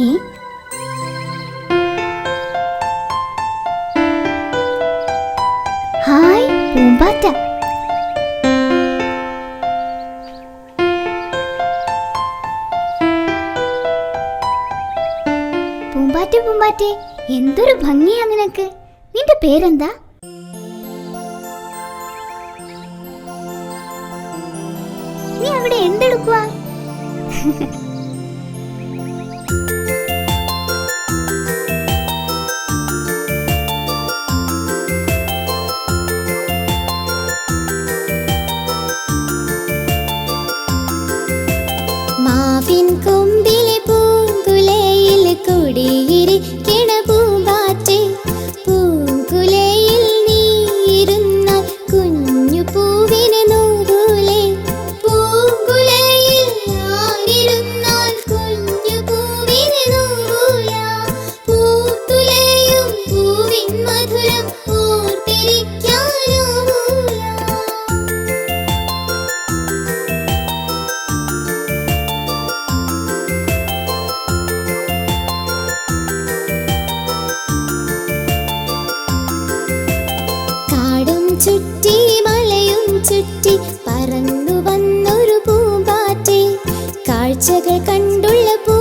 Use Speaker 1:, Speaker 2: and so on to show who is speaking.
Speaker 1: ഈ ഹായ് പൂമ്പാറ്റ. പൂമ്പാറ്റ പൂമ്പാറ്റെ എന്തൊരു ഭംഗിയാ നിനക്ക്. നിന്റെ പേരെന്താ? നീ അവിടെ എന്തെടുക്കുവാ? മാവിൻ കൊമ്പിലെ പൂങ്കുലയിൽ കുടിയിരിക്കണ പൂമ്പാറ്റെ. പൂങ്കുലയിൽ നീയിരുന്നാൽ കുഞ്ഞു പൂവിന് നൂറൂലേ. പൂങ്കുലയിൽ ഞാനിരുന്നാൽ കുഞ്ഞു പൂവിന് നൂറൂല. പൂത്തുലയും പൂവിൻ മധുരം ചുറ്റി മലയും ചുറ്റി പറന്നു വന്നൊരു പൂമ്പാറ്റെ കാഴ്ചകൾ കണ്ടുള്ള പൂ